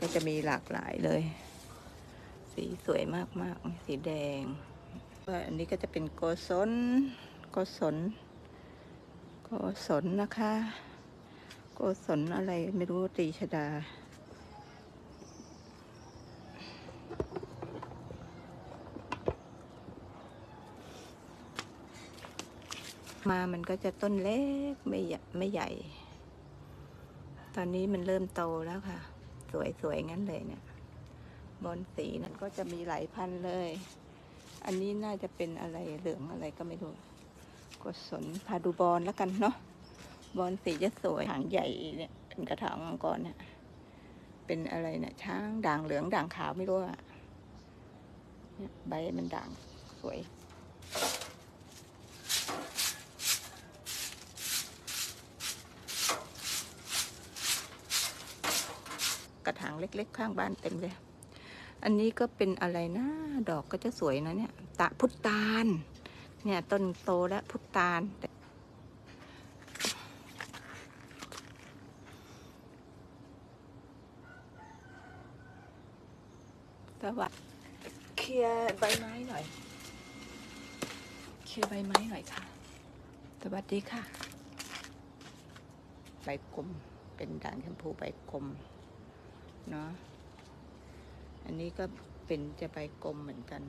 ก็จะมีหลากหลายเลย สีสวยมากๆ สีแดง อันนี้ก็จะเป็นโกศลโกศลโกศลนะคะ โกศลอะไรไม่รู้ตีชดามามันก็จะต้นเล็กไม่ไม่ใหญ่ ตอนนี้มันเริ่มโตแล้วค่ะ สวยๆงั้นเลยเนี่ย บอลสีนั้นก็จะมีหลายพันเลย อันนี้น่าจะเป็นอะไรเหลืองอะไรก็ไม่รู้กดสนพาดูบอลแล้วกันเนาะบอลสีจะสวยหางใหญ่เนี่ยเป็นกระถางมังกรเนี่ยเป็นอะไรเนี่ยช้างด่างเหลืองด่างขาวไม่รู้อะเนี่ยใบมันด่างสวย กระถางเล็ก ๆ ข้างบ้านเต็มเลย อันนี้ก็เป็นอะไรนะ ดอกก็จะสวยนะเนี่ย ตะพุตานเนี่ยต้นโตแล้วพุตานสวัสดีเคลียร์ใบไม้หน่อย เคลียร์ใบไม้หน่อยค่ะ สวัสดีค่ะ ใบกลม เป็นด่างชมพูใบกลม เนาะ อันนี้ก็เป็นจะใบกลมเหมือนกัน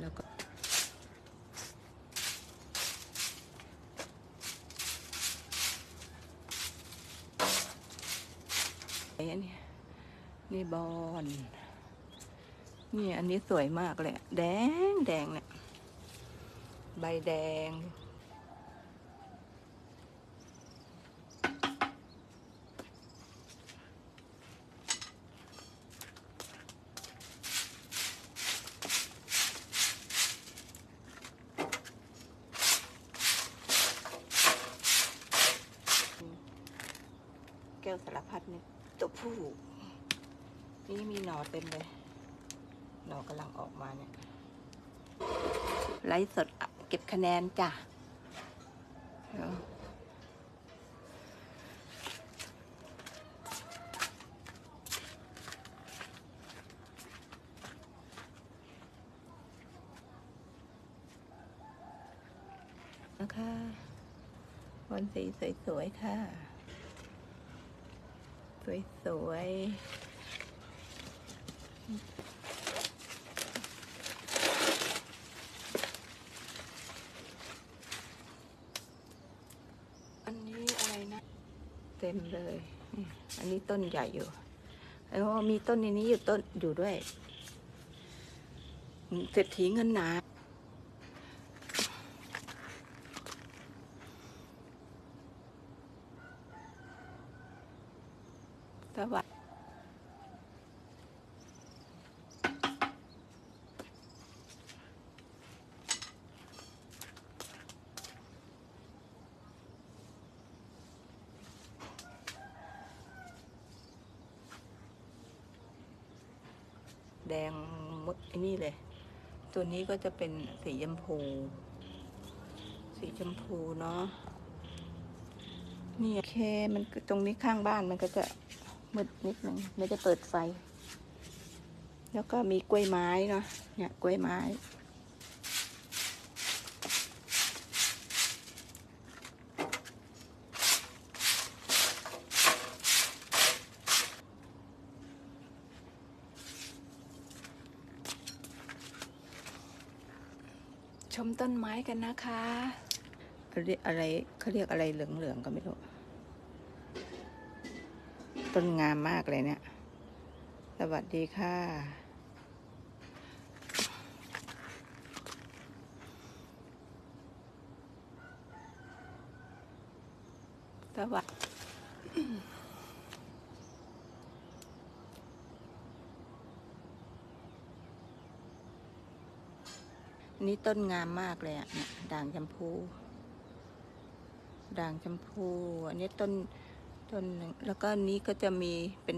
แล้วก็ไอ้อันนี้นี่บอลนี่อันนี้สวยมากเลย แดงแดงเนี่ย ใบแดง แก้วสารพัดเนี่ยตัวผู้นี่มีหนอเต็มเลย หนอกำลังออกมาเนี่ยไลฟ์สดเก็บคะแนนจ้ะนะคะวันสีสวยๆค่ะ สวยๆ อันนี้อะไรนะ เต็มเลย อันนี้ต้นใหญ่อยู่แล้วมีต้นในนี้อยู่ต้นอยู่ด้วย เศรษฐีเงินหนา สวัสดีแดงมดไอ้นี่เลย ตัวนี้ก็จะเป็นสีชมพู สีชมพูเนาะนี่โอเค มันตรงนี้ข้างบ้านมันก็จะ มืดนิดนึงไม่ได้เปิดไฟ แล้วก็มีกล้วยไม้เนาะเนี่ยกล้วยไม้ชมต้นไม้กันนะคะเรียกอะไรเขาเรียกอะไรเหลืองๆก็ไม่รู้ ต้นงามมากเลยเนี่ย สวัสดีค่ะ สวัสดีนี่ต้นงามมากเลยอะเนี่ยด่างชมพู ด่างชมพู อันนี้ต้น ต้นหนึ่งแล้วก็นี้ก็จะมีเป็น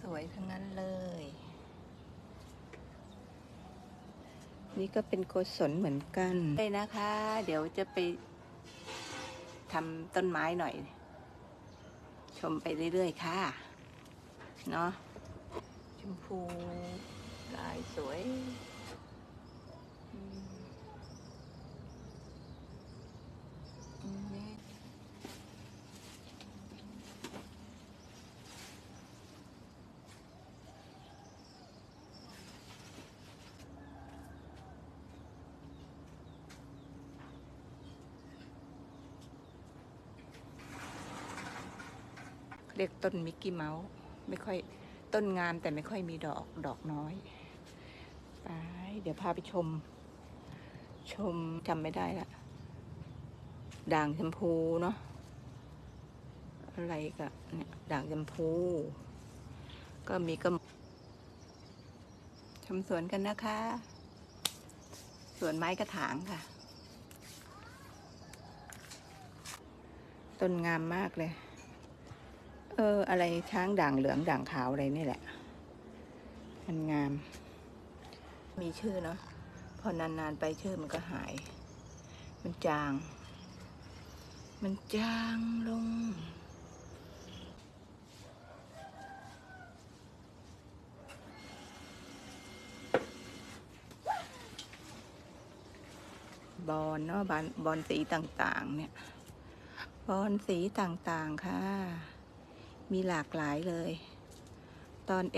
สวยๆทั้งนั้นเลย นี่ก็เป็นโกศลเหมือนกันเลยนะคะ เดี๋ยวจะไปทำต้นไม้หน่อย ชมไปเรื่อยๆ ค่ะ เนาะ ชมพูลายสวยเรียกต้นมิกกี้เมาส์ไม่ค่อย ต้นงามแต่ไม่ค่อยมีดอกดอกน้อยไปเดี๋ยวพาไปชม ชมจำไม่ได้ละด่างชมพูเนาะอะไรกะเนี่ยด่างชมพู ก็มีก็ชมสวนกันนะคะ สวนไม้กระถางค่ะ ต้นงามมากเลย เออ อะไรช้างด่างเหลืองด่างขาวอะไรนี่แหละมันงาม มีชื่อเนาะพอนานๆไปชื่อมันก็หาย มันจาง มันจางลงบอลเนาะบอลบอลสีต่างๆ เนี่ย บอลสีต่างๆ ค่ะ มีหลากหลายเลย ตอนเ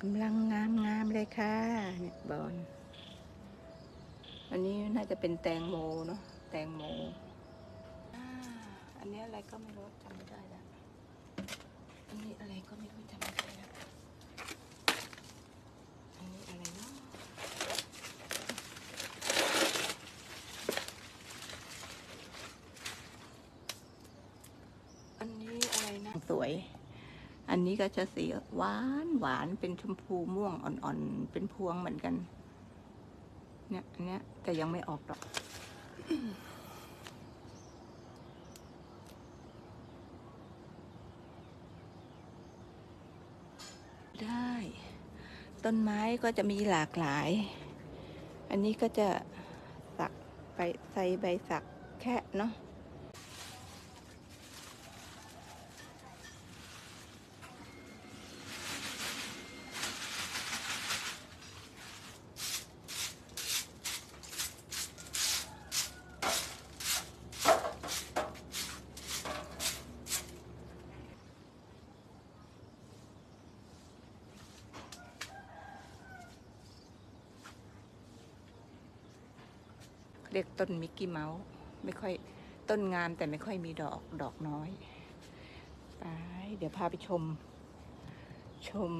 กำลังงามงามๆเลยค่ะเนี่ยบอลอันนี้น่าจะเป็นแตงโมเนาะแตงโมอันนี้อะไรก็ไม่รู้จำไม่ได้แล้วอันนี้อะไรก็ไม่รู้จำไม่ได้แล้วอันนี้อะไรเนาะอันนี้อะไรนะสวย อันนี้ก็จะสีหวานหวานเป็นชมพูม่วงอ่อนๆ เป็นพวงเหมือนกัน เนี่ยอันเนี้ยแต่ยังไม่ออกดอก ได้ ต้นไม้ก็จะมีหลากหลาย อันนี้ก็จะสักไปใส่ใบสักแค่เนาะ เรียกต้นมิกกี้เมาส์ไม่ค่อยต้นงามแต่ไม่ค่อยมีดอกดอกน้อยไปเดี๋ยวพาไปชม ชม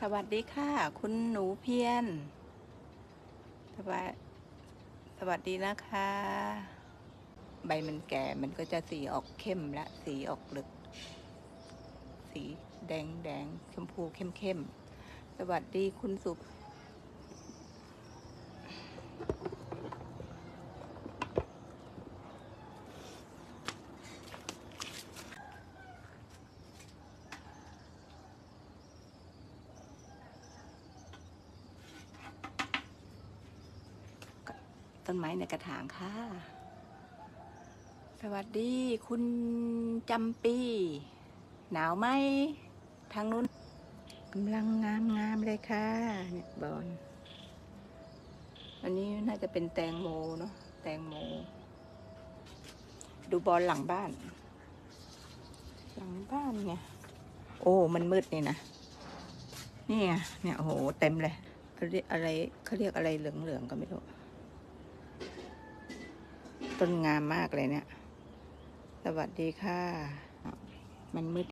สวัสดีค่ะ คุณหนูเพียน สวัสสวัสดีนะคะ ใบมันแก่มันก็จะสีออกเข้มและสีออกเหลึกสีแดงแดงชมพูเข้มเข้มๆสวัสดีคุณสุขต้นไม้ในกระถางค่ะ สวัสดีคุณจำปี หนาวไหมทางนู้นกำลังงามงามๆเลยค่ะเนี่ยบอลอันนี้น่าจะเป็นแตงโมเนาะแตงโม ดูบอลหลังบ้าน หลังบ้านไงโอ้มันมืดนี่นะนี่ไงเนี่ยโอ้โหเต็มเลยเขาเรียกอะไรเขาเรียกอะไรเหลืองๆก็ไม่รู้ต้นงามมากเลยเนี่ย สวัสดีค่ะ มันมืด